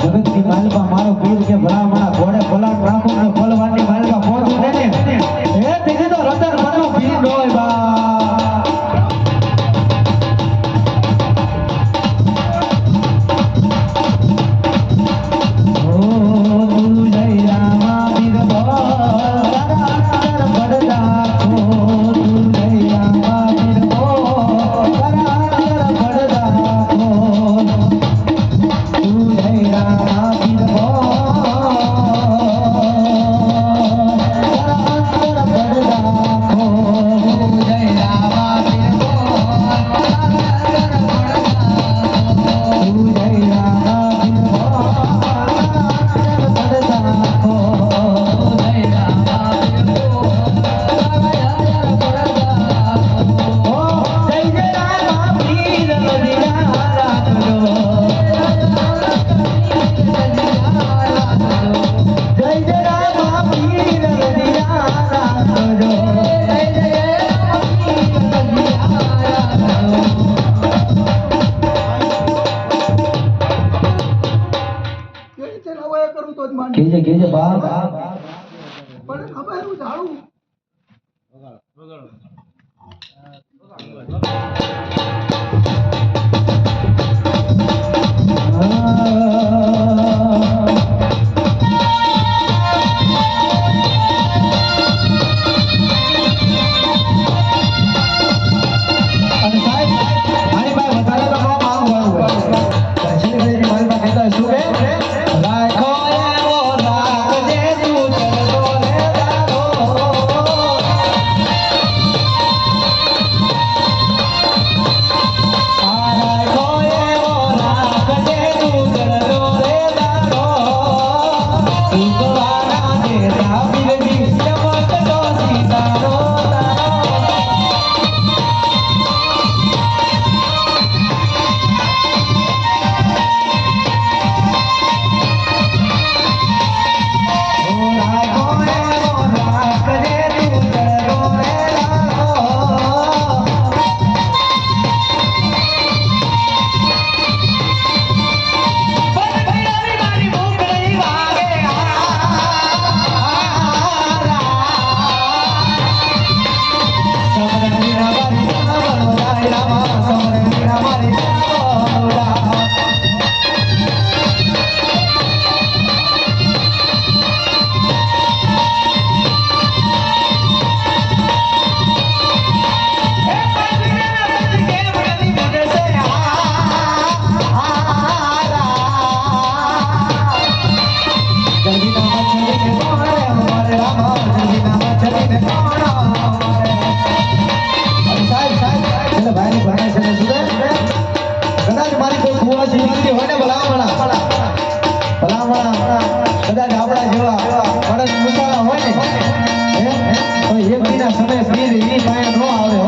જગતની માલિકા મારો પીર છે ભલા મારા ઘોડે ભલા રાખો અને ફલવાના કદાચ આપણા જેવા પડસ હોય ને સમય પીર એની પાસે ન આવે.